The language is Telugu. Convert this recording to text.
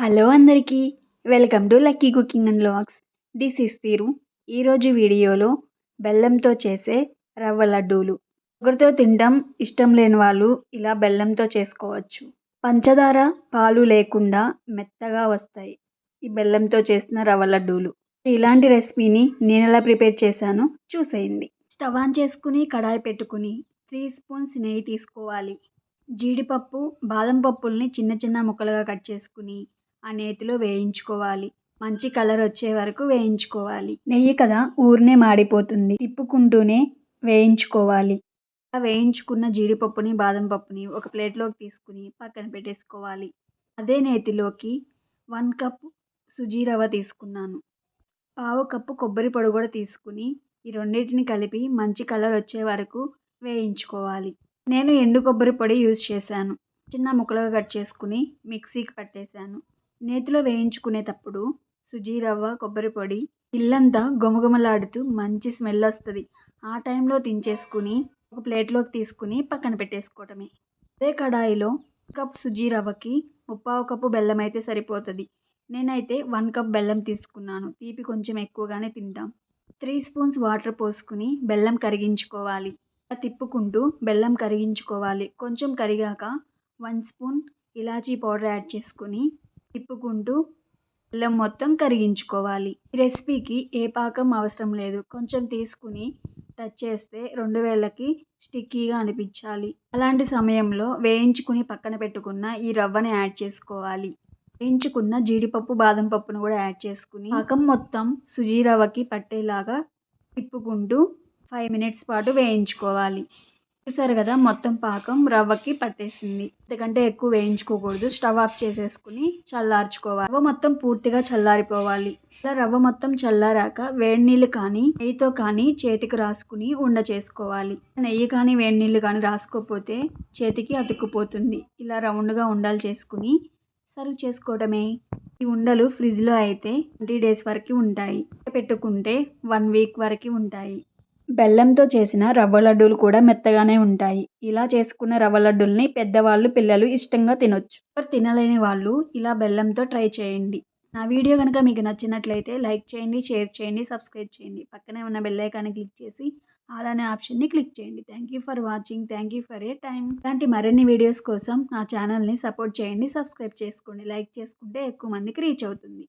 హలో అందరికీ welcome to Lucky cooking and logs this is తీరు. ఈరోజు వీడియోలో బెల్లంతో చేసే రవ్వ లడ్డూలు. ఒకరితో తినడం ఇష్టం లేని వాళ్ళు ఇలా బెల్లంతో చేసుకోవచ్చు. పంచదార పాలు లేకుండా మెత్తగా వస్తాయి ఈ బెల్లంతో చేసిన రవ్వ లడ్డూలు. ఇలాంటి రెసిపీని నేను ఎలా ప్రిపేర్ చేశానో చూసేయండి. స్టవ్ ఆన్ చేసుకుని కడాయి పెట్టుకుని త్రీ స్పూన్స్ నెయ్యి తీసుకోవాలి. జీడిపప్పు బాదం పప్పుల్ని చిన్న చిన్న ముక్కలుగా కట్ చేసుకుని ఆ నేతిలో వేయించుకోవాలి. మంచి కలర్ వచ్చే వరకు వేయించుకోవాలి. నెయ్యి కదా ఊరినే మాడిపోతుంది. తిప్పుకుంటూనే వేయించుకోవాలి. ఆ వేయించుకున్న జీడిపప్పుని బాదం పప్పుని ఒక ప్లేట్లోకి తీసుకుని పక్కన పెట్టేసుకోవాలి. అదే నేతిలోకి వన్ కప్ సుజీ రవ్వ తీసుకున్నాను. పావు కప్పు కొబ్బరి పొడి కూడా తీసుకుని ఈ రెండింటిని కలిపి మంచి కలర్ వచ్చే వరకు వేయించుకోవాలి. నేను ఎండు కొబ్బరి పొడి యూజ్ చేశాను. చిన్న ముక్కలుగా కట్ చేసుకుని మిక్సీకి పట్టేశాను. నేతిలో వేయించుకునేటప్పుడు సుజీ రవ్వ కొబ్బరి పొడి ఇల్లంతా గుమగుమలాడుతూ మంచి స్మెల్ వస్తుంది. ఆ టైంలో దించేసుకుని ఒక ప్లేట్లోకి తీసుకుని పక్కన పెట్టేసుకోవటమే. అదే కడాయిలో కప్ సుజీ రవ్వకి ముప్పావు కప్పు బెల్లం అయితే సరిపోతుంది. నేనైతే వన్ కప్ బెల్లం తీసుకున్నాను. తీపి కొంచెం ఎక్కువగానే తింటాం. త్రీ స్పూన్స్ వాటర్ పోసుకుని బెల్లం కరిగించుకోవాలి. తిప్పుకుంటూ బెల్లం కరిగించుకోవాలి. కొంచెం కరిగాక వన్ స్పూన్ ఇలాచీ పౌడర్ యాడ్ చేసుకుని తిప్పుకుంటూ బెల్లం మొత్తం కరిగించుకోవాలి. ఈ రెసిపీకి ఏ పాకం అవసరం లేదు. కొంచెం తీసుకుని టచ్ చేస్తే రెండు వేళ్ళకి స్టిక్కీగా అనిపించాలి. అలాంటి సమయంలో వేయించుకుని పక్కన పెట్టుకున్న ఈ రవ్వని యాడ్ చేసుకోవాలి. వేయించుకున్న జీడిపప్పు బాదం పప్పును కూడా యాడ్ చేసుకుని పాకం మొత్తం సుజీ రవ్వకి పట్టేలాగా తిప్పుకుంటూ ఫైవ్ మినిట్స్ పాటు వేయించుకోవాలి. చూసారు కదా మొత్తం పాకం రవ్వకి పట్టేసింది. అంతకంటే ఎక్కువ వేయించుకోకూడదు. స్టవ్ ఆఫ్ చేసేసుకుని చల్లార్చుకోవాలి. రవ్వ మొత్తం పూర్తిగా చల్లారిపోవాలి. ఇలా రవ్వ మొత్తం చల్లారాక వేడి నీళ్ళు కానీ నెయ్యితో కానీ చేతికి రాసుకుని ఉండ చేసుకోవాలి. నెయ్యి కానీ వేడి నీళ్ళు కానీ రాసుకోకపోతే చేతికి అతుక్కుపోతుంది. ఇలా రౌండ్గా ఉండాలి చేసుకుని సర్వ్ చేసుకోవడమే. ఈ ఉండలు ఫ్రిడ్జ్లో అయితే ట్వంటీ డేస్ వరకు ఉంటాయి. పెట్టుకుంటే వన్ వీక్ వరకు ఉంటాయి. బెల్లంతో చేసిన రవ్వ లడ్డూలు కూడా మెత్తగానే ఉంటాయి. ఇలా చేసుకున్న రవ్వ లడ్డూల్ని పెద్దవాళ్ళు పిల్లలు ఇష్టంగా తినొచ్చు. తినలేని వాళ్ళు ఇలా బెల్లంతో ట్రై చేయండి. నా వీడియో కనుక మీకు నచ్చినట్లయితే లైక్ చేయండి షేర్ చేయండి సబ్స్క్రైబ్ చేయండి. పక్కనే ఉన్న బెల్ ఐకాన్ని క్లిక్ చేసి ఆల్ అనే ఆప్షన్ని క్లిక్ చేయండి. Thank you for watching thank you for a time ఇలాంటి మరిన్ని వీడియోస్ కోసం నా ఛానల్ని సపోర్ట్ చేయండి సబ్స్క్రైబ్ చేసుకోండి. లైక్ చేసుకుంటే ఎక్కువ మందికి రీచ్ అవుతుంది.